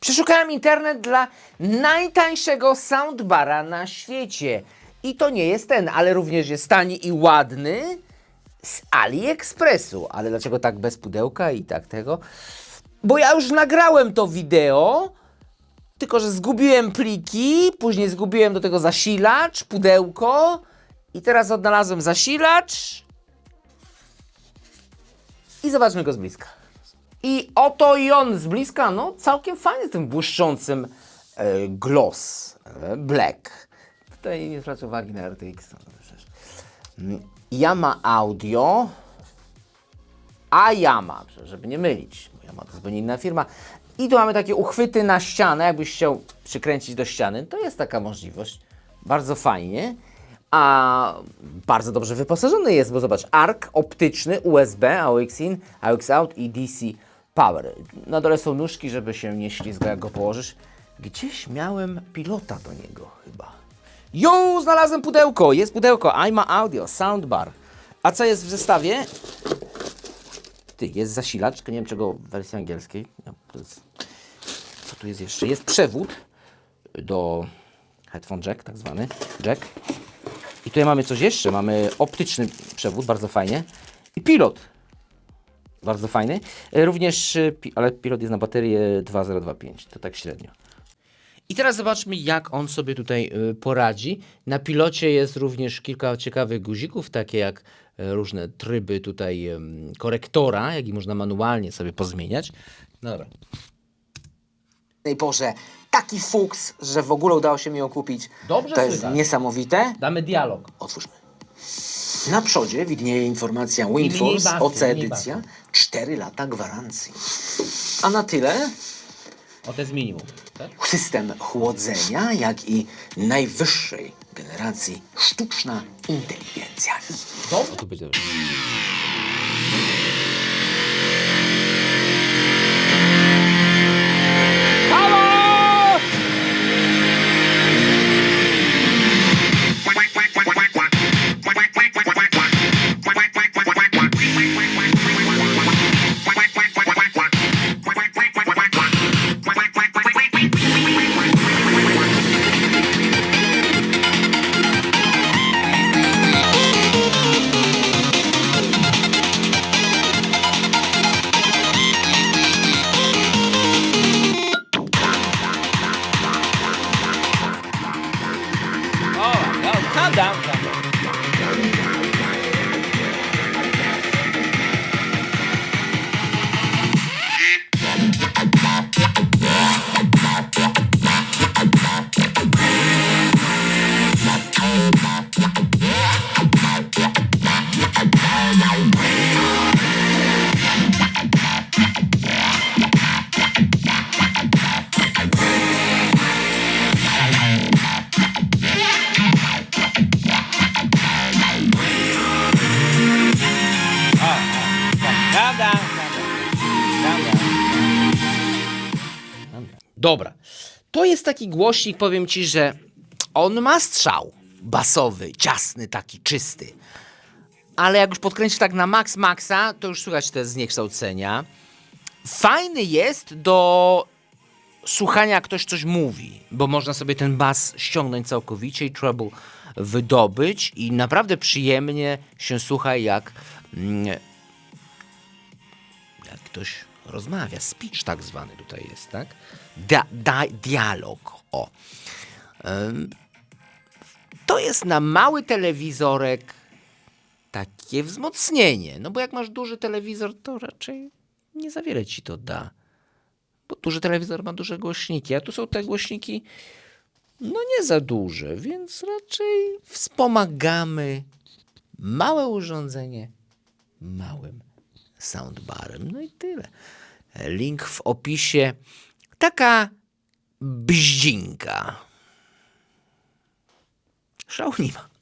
Przeszukałem internet dla najtańszego soundbara na świecie. I to nie jest ten, ale również jest tani i ładny z AliExpressu. Ale dlaczego tak bez pudełka i tak tego? Bo ja już nagrałem to wideo, tylko że zgubiłem pliki, później zgubiłem do tego zasilacz, pudełko i teraz odnalazłem zasilacz i zobaczmy go z bliska. I oto i on z bliska, no całkiem fajny z tym błyszczącym e, gloss e, black. Tutaj nie zwracam uwagi na RTX. no, przecież. Mm, Yama Audio, a Yama, żeby nie mylić, bo Yama to zupełnie inna firma. I tu mamy takie uchwyty na ścianę, jakbyś chciał przykręcić do ściany, to jest taka możliwość. Bardzo fajnie. A bardzo dobrze wyposażony jest, bo zobacz, ARC optyczny, USB, AUX in, AUX out i DC power. Na dole są nóżki, żeby się nie ślizgał, jak go położysz. Gdzieś miałem pilota do niego chyba. Jo, znalazłem pudełko, jest pudełko, iMa Audio, soundbar. A co jest w zestawie? Ty, jest zasilacz, nie wiem czego w wersji angielskiej. No. Co tu jest jeszcze? Jest przewód do headphone jack, tak zwany jack. I tutaj mamy coś jeszcze. Mamy optyczny przewód, bardzo fajnie. I pilot. Bardzo fajny. E, Również, e, ale pilot jest na baterię 2025. To tak średnio. I teraz zobaczmy, jak on sobie tutaj y, poradzi. Na pilocie jest również kilka ciekawych guzików, takie jak e, różne tryby tutaj korektora, jak i można manualnie sobie pozmieniać. No Dobra. Ej Boże, taki fuks, że w ogóle udało się mi ją kupić. Dobrze To jest słychać. niesamowite. Damy dialog. Otwórzmy. Na przodzie widnieje informacja mniej basu, OC mniej edycja. 4 lata gwarancji. A na tyle O, to jest minimum. Tak? system chłodzenia, jak i najwyższej generacji sztuczna inteligencja. Dobrze. Będzie. No, Dobra. To jest taki głośnik, powiem ci, że on ma strzał basowy, ciasny, taki czysty. Ale jak już podkręcisz tak na max maxa, to już słychać te zniekształcenia. Fajny jest do słuchania, jak ktoś coś mówi, bo można sobie ten bas ściągnąć całkowicie i treble wydobyć i naprawdę przyjemnie się słucha, jak, mm, jak ktoś rozmawia. Speech tak zwany tutaj jest, tak? Dia, da, dialog, o. Em, to jest na mały telewizorek takie wzmocnienie, no bo jak masz duży telewizor, to raczej nie za wiele ci to da bo duży telewizor ma duże głośniki, a tu są te głośniki no nie za duże, więc raczej wspomagamy małe urządzenie małym soundbarem. No i tyle. Link w opisie. Taka bździnka. Szału nie ma.